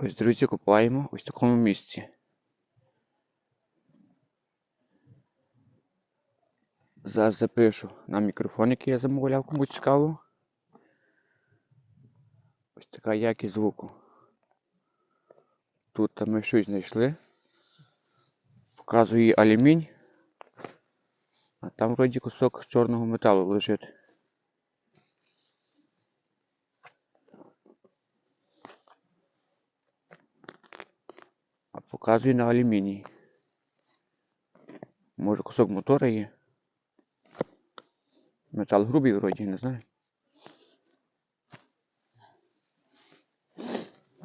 Ось, друзі, купаємо ось в такому місці. Зараз запишу на мікрофон, який я замовляв, кому цікаво. Ось така якість звуку. Тут ми щось знайшли. Показую алюмінь. А там вроді кусок чорного металу лежить. Показую на алюміній. Може кусок мотора є. Метал грубий вроді, не знаю.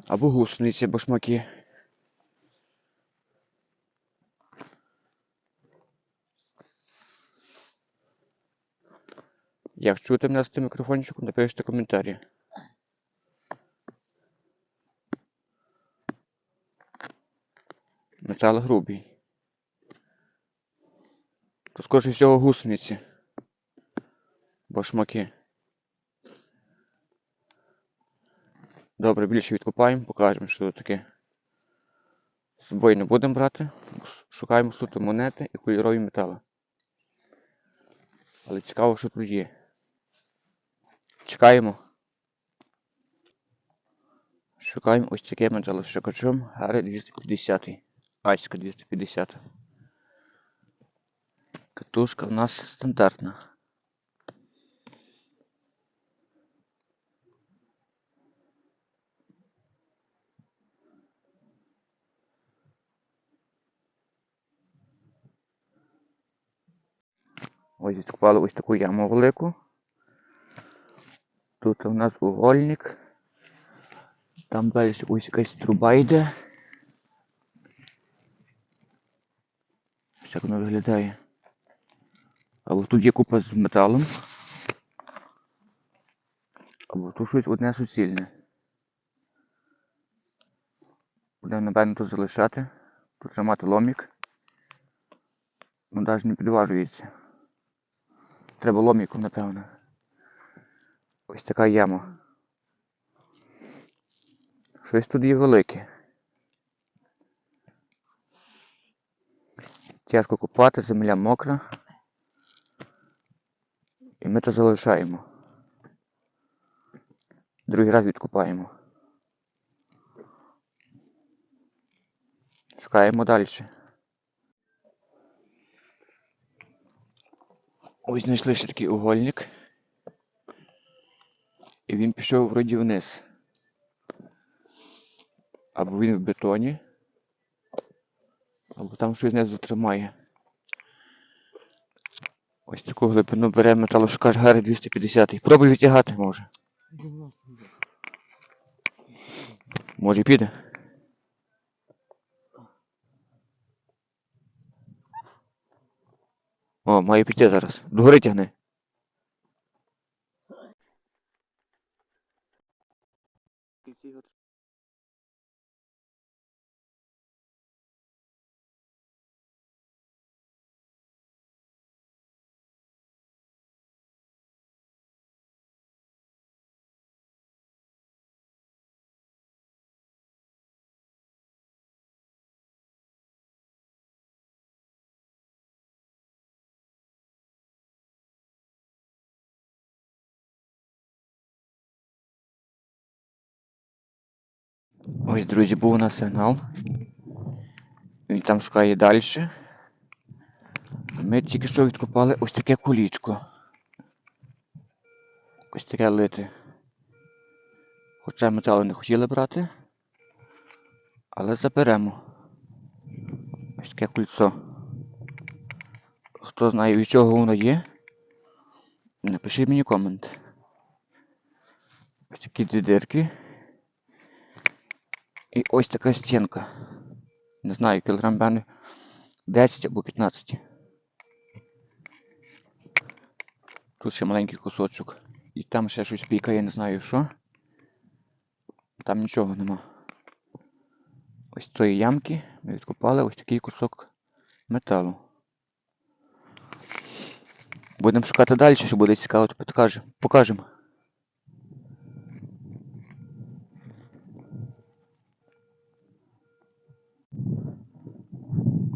Або гусениці, башмаки. Як чути мене з тим мікрофончиком, напишіть коментарі. Метал грубий. То скоріше всього гусениці. Башмаки. Добре, більше відкопаємо, покажемо, що тут таке. З собою не будемо брати. Шукаємо суто монети і кольорові метали. Але цікаво, що тут є. Чекаємо. Шукаємо ось таке металошукачом Гарри 250. Аська 250. Катушка в нас стандартна. Ось відкопали ось таку яму велику. Тут у нас угольник. Там далі ось якась труба йде. Як воно виглядає. Або тут є купа з металом. Або тут щось одне суцільне. Будемо, напевно, тут залишати. Тут тримати ломік. Ну навіть не підважується. Треба ломіком, напевно. Ось така яма. Щось тут є велике. Тяжко купати, земля мокра. І ми то залишаємо. Другий раз відкупаємо. Шукаємо далі. Ось знайшли ще такий угольник. І він пішов вроді вниз. Або він в бетоні, або там щось знизу тримає. Ось таку глибину бере металошукач Гарри 250. Пробуй витягати може. Може піде? О, має піти зараз. Догори тягни. Ось, друзі, був у нас сигнал. Він там шукає далі. Ми тільки що відкопали ось таке колічко. Ось таке лите. Хоча металу не хотіли брати. Але заберемо. Ось таке кольцо. Хто знає від чого воно є, напишіть мені комент. Ось такі дві дирки. І ось така стінка. Не знаю, кілограм певне 10 або 15. Тут ще маленький кусочок. І там ще щось пікає, не знаю що. Там нічого нема. Ось тої ямки ми відкопали ось такий кусок металу. Будемо шукати далі, що буде цікаво, то. Покажемо.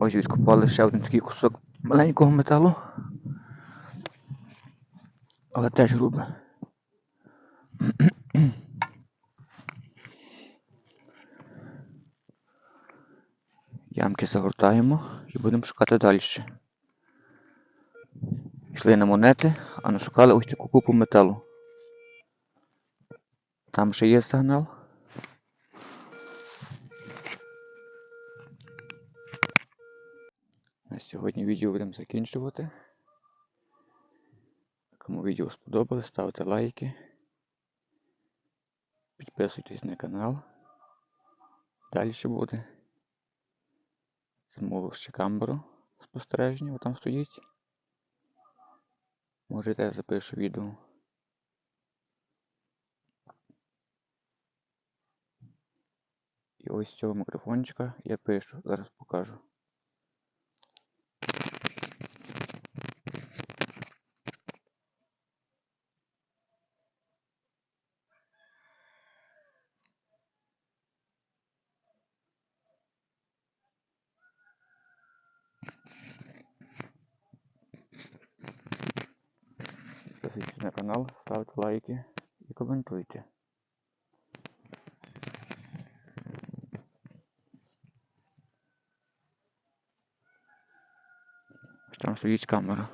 Ось відкопали ще один такий кусок маленького металу. Але теж грубе. Ямки загортаємо і будемо шукати далі. Йшли на монети, а нашукали ось таку купу металу. Там ще є сигнал. На сьогодні відео будемо закінчувати. Кому відео сподобалось, ставте лайки. Підписуйтесь на канал. Далі буде. Замовив ще камеру спостереження, там стоїть. Може я запишу відео. І ось з цього мікрофончика я пишу, зараз покажу. Підписуйтесь на канал, ставте лайки і коментуйте. Ось Там стоїть камера.